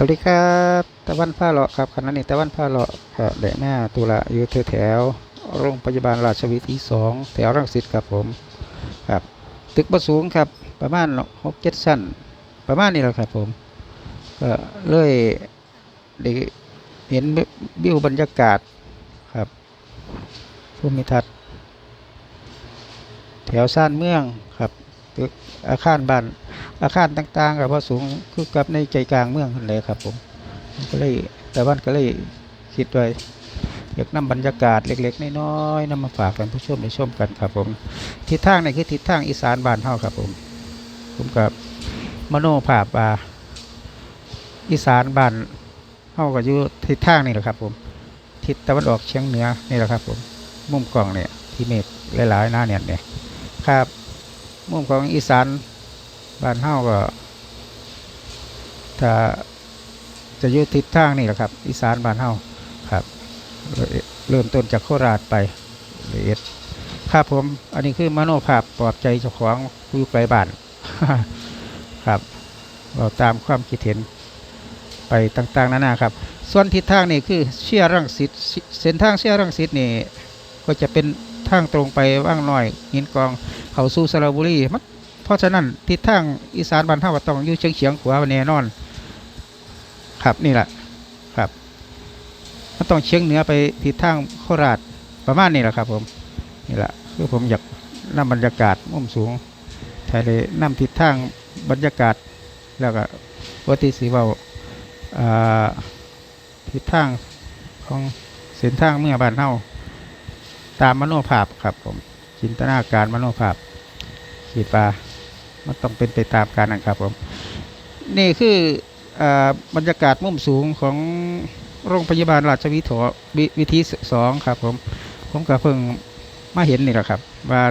สวัสดีครับตะวันผ้าเลาะครับขณะนี้ตะวันผ้าเลาะก็ได้แม่ตุลาอยู่แถวโรงพยาบาลราชวิถีสองแถวรังสิตครับผมครับ ตึกประสูงครับประมาณหกเจ็ดชั้นประมาณนี้แหละครับผมก็เลยได้เห็นวิวบรรยากาศครับภูมิทัศน์แถวซ่านเมืองครับตึกอาคารบ้าน อาคารต่างๆกับว่าสูงคือกับในใจกลางเมืองนั่นแหละครับผมก็เลยแต่วันก็เลยคิดไว้อยากนำบรรยากาศเล็ก ๆ น้อยๆนำมาฝากกันผู้ชมได้ชมกันครับผมทิศทางนี่คือทิศทางอีสานบ้านเฮาครับผมผมกับมโนภาพว่าอีสานบ้านเฮาก็อยู่ทิศทางนี่แหละครับผมทิศตะวันออกเฉียงเหนือนี่แหละครับผมมุมกล้องเนี่ยที่เมฆหลายๆหน้าเนี่ยเนี่ยครับมุมของอีสาน บ้านเฮาก็ถ้าจะอยุทิศทางนี่แหละครับ อีสานบ้านเฮาครับ เริ่มต้นจากโคราชไปละเอียดครับผม อันนี้คือมโนภาพปลอบใจเจ้าของผู้ไกลบ้าน ครับเราตามความคิดเห็นไปต่างๆนานาครับ ส่วนทิศทางนี่คือเชี่ยรังสิตเส้นทางเชี่ยรังสิตนี่ก็จะเป็นทางตรงไปว่างน้อยหินกองเขาสู่สระบุรีมัน เพราะฉะนั้นทิศทางอีสานบ้านเฮาก็ต้องอยู่เฉียงเฉียงขวาแน่นอน ครับนี่แหละครับมันต้องเฉียงเหนือไปทิศทางโคราชประมาณนี้แหละครับ ผมนี่แหละคือผมอยากนำบรรยากาศมุมสูงถ่ายเลยนำทิศทางบรรยากาศแล้วก็วัติสีเบาอ่าทิศทางของเส้นทางเมื่อบ้านเฮาตามมโนภาพครับผมจินตนาการมโนภาพขีดปลา มันต้องเป็นไปตามการนะครับผมนี่คืออบรรยากาศมุมสูงของโรงพยาบาลราชวิถีวิวิธีสองครับผมผมก็เพิ่งมาเห็นนี่แหละครับ ว่า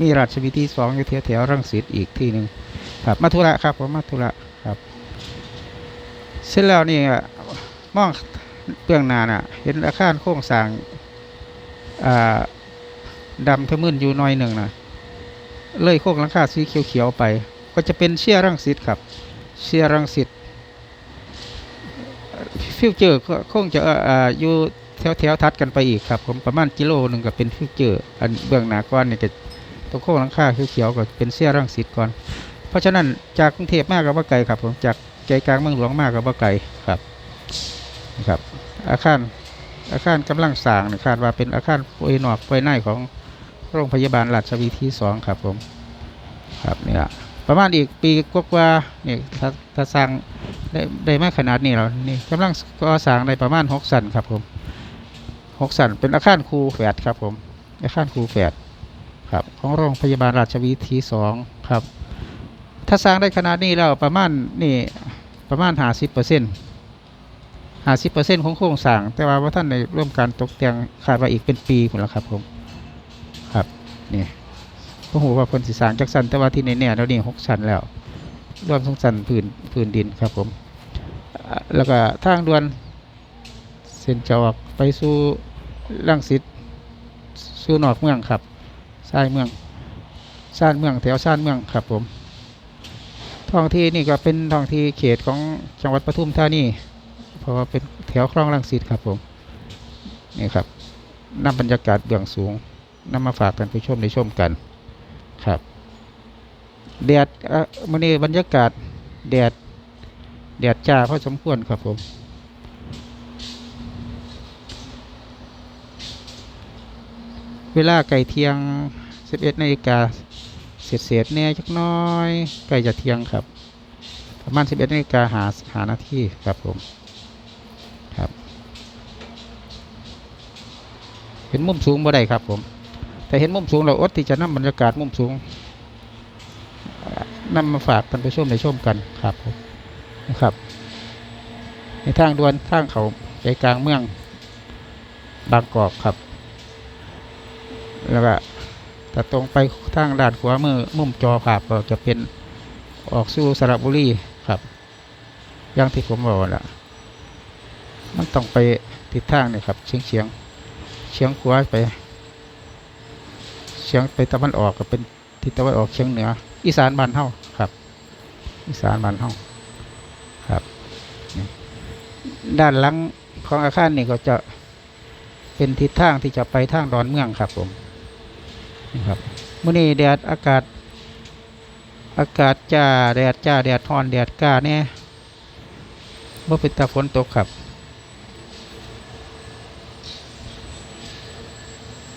มีราชวิธีสองอยู่แถวๆรังสิตอีกที่หนึ่งครับมาธุระครับผมมาธุระครับเสร็จแล้วนี่อะมองเบื้องหน้าน่ะ เห็นอาคารโครงสร้างดำทะมึนอยู่หน้อยหนึ่งนะ เลยโค้งหลังคาสีเขียวๆไป ก็จะเป็นเชียรังสิตครับ เชียรังสิตฟิวเจอร์ก็คงจะออยู่แถวแถวๆทัดกันไปอีกครับ ผมประมาณกิโลหนึ่งก็เป็นฟิวเจอร์อันเบื้องหน้าก้อนนี่ก็ตรงโค้งหลังคาเขียวๆก็เป็นเชียรังสิตก่อน เพราะฉะนั้นจากกรุงเทพมากกับว่าไกลครับ ผมจากใจกลางเมืองหลวงมากกับว่าไกลครับนะครับอาคารอาคารกำลังสร้างนะคาดว่าเป็นอาคารป่วยนอกป่วยในของ โรงพยาบาลราชวิถีสองครับผมครับนี่ละประมาณอีกปีกว่าๆนี่ถ้าถ้าสร้างได้ได้มากขนาดนี้แล้วนี่กำลังก่อสร้างในประมาณหกสันครับผมหกสันเป็นอาคารครูแฝดครับผมอาคารครูแฝดครับของโรงพยาบาลราชวิถีสองครับ ถ้าสร้างได้ขนาดนี้แล้วประมาณนี่ประมาณห้าสิบเปอร์เซ็นต์ห้าสิบเปอร์เซ็นต์ของโครงสร้างแต่ว่าว่าท่านในร่วมการตกแต่งคาดว่าอีกเป็นปีหมดแล้วครับผม นี่พวกหูว่าเพิ่นสิสางจักสันแต่ว่าที่แน่ๆแล้วนี่หกชันแล้วรวมทั้งสันพื้นพื้นดินครับผม แล้วก็ทางด่วนเส้นจอกไปสู่รังสิตสู่นอกเมืองครับซ้ายเมืองซ่านเมืองแถวซ่านเมืองครับผมท้องที่นี่ก็เป็นท้องที่เขตของจังหวัดปทุมธานีเพราะว่าเป็นแถวคลองรังสิตครับผมนี่ครับนำบรรยากาศเบื้องสูง นำมาฝากกันผู้ชมได้ชมกันครับแดดเอ่อมื้อนี้บรรยากาศแดดแดดจ้าพอสมควรครับผมเวลาไก่เที่ยง 11นาฬิกาเศษเศษๆแน่จักน้อยใกล้จะเที่ยงครับ ประมาณ 11นาฬิกาหาหานาทีครับผมครับเห็นมุมสูงบ่ได้ครับผม แต่เห็นมุมสูงเราอดที่จะนำบรรยากาศมุมสูงเอ่นมาฝากท่านผู้ชมในชมกันครับนะครับ ในทางด่วนทางเขาใจกลางเมืองบางกอกครับ แล้วก็ถ้าตรงไปทางด้านขวามือมุมจอภาพก็จะเป็นออกสู่สระบุรีครับ อย่างที่ผมบอกแล้วมันต้องไปทิศทางนี่ครับเฉียงเฉียงเฉียงขวาไป เฉียงไปตะวันออกก็เป็นทิศตะวันออกเฉียงเหนือ อีสานบ้านเฮาครับ อีสานบ้านเฮาครับ ด้านหลังของอาคารนี่ก็จะเป็นทิศทางที่จะไปทางดอนเมืองครับผมนี่ครับมื้อนี้แดดอากาศ อากาศจ้าแดดจ้าแดดทอนแดดกล้าแน่บ่เป็นตาฝนตกครับ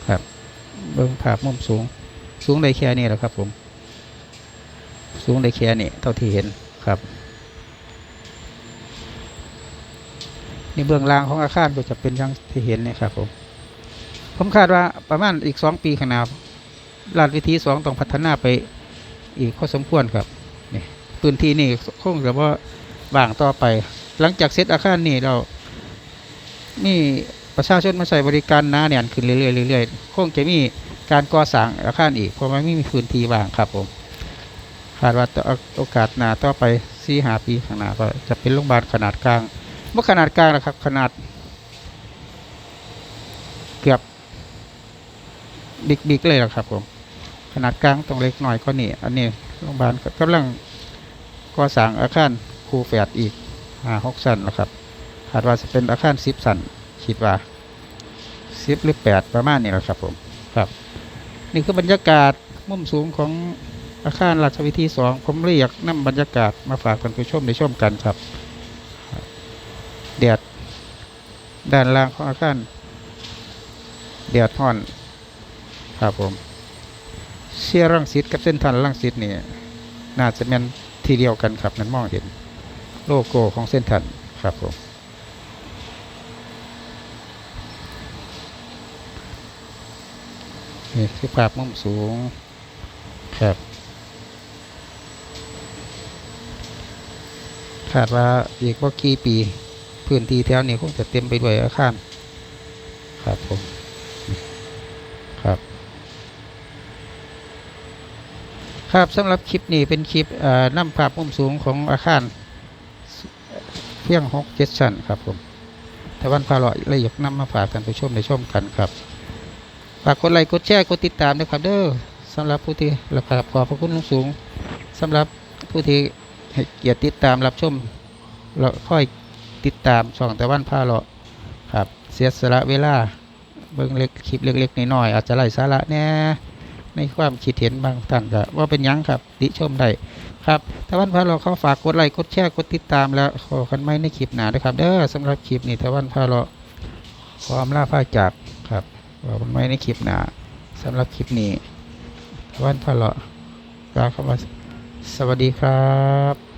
ครับ เบิ่งภาพมุมสูง สูงได้แค่นี้แหละครับผม สูงได้แค่นี้เท่าที่เห็นครับนี่เบื้องล่างของอาคารก็จะเป็นอย่างที่เห็นนี่ครับผมผมคาดว่าประมาณอีกสองปีข้างหน้าลาดวิธีสองต้องพัฒนาไปอีกพอสมควรครับนี่พื้นที่นี่คงจะว่าว่างต่อไป หลังจากเสร็จอาคารนี่เรานี่ ประชาชนมาใช้บริการนาแน่นขึ้นเรื่อยๆเรื่อยๆคงจะมีการก่อสร้างอาคารอีกเพราะมันไม่มีพื้นที่ว่างครับผมคาดว่าโอกาสหนาต่อไปสี่หาปีข้างหน้าก็จะเป็นโรงพยาบาลขนาดกลางเมื่อขนาดกลางนะครับ ขนาด เกือบบิ๊กๆเลยละครับผมขนาดกลางต้องเล็กหน่อยก็นี่ อันนี้โรงพยาบาลกำลังก่อสร้างอาคารคูแฝดอีกห้าหกสันนะครับคาดว่าจะเป็นอาคารสิบสัน คิดว่าสิบหรือแปดประมาณนี้แหละครับผมครับ นี่คือบรรยากาศมุมสูงของอาคารราชวิธีสองผมเรียกนำบรรยากาศมาฝากท่านผู้ชมได้ชมกันครับแดดด้านล่างของอาคารแดดห่อน ครับผมเชียร์รังสิตกับเส้นทันรังสิตนี่น่าจะเป็นทีเดียวกันครับนั้นมองเห็น โลโก้ของเส้นทันครับผม นี่คือภาพมุมสูง ครับ คาดว่าอีกว่ากี่ปี พื้นที่แถวนี้คงจะเต็มไปด้วยอาคารครับผมครับครับสำหรับคลิปนี้เป็นคลิปเอ่อนำภาพมุมสูงของอาคารเพียงหกเจ็ดชั้นครับผมแต่วันพาเราเลยอยากนำมาฝากกันไปชมในชมกันครับ ฝากกดไลค์กดแชร์กดติดตามด้วยครับเด้อสำหรับผู้ที่รับขอบพระคุณสูงสำหรับผู้ที่ให้เกียรติติดตามรับชมเราค่อยติดตามช่องแต่วันพาเราะครับ เสียสละเวลาเบิ่งเล็กคลิปเล็กๆน้อยๆอาจจะไร้สาระแน่ในความคิดเห็นบางท่านก็ว่าเป็นยังครับติชมได้ครับแต่วันพาเราเขาฝากกดไลค์กดแชร์กดติดตามแล้วขอกันไม่ในคลิปหนาด้วยครับเด้อสำหรับคลิปนี้แต่วันพาเราขออำลาพาจากครับ ว่ามันไม่ในคลิปหนาสำหรับคลิปนี้วันพะเลาะกล่าเข้ามาสวัสดีครับ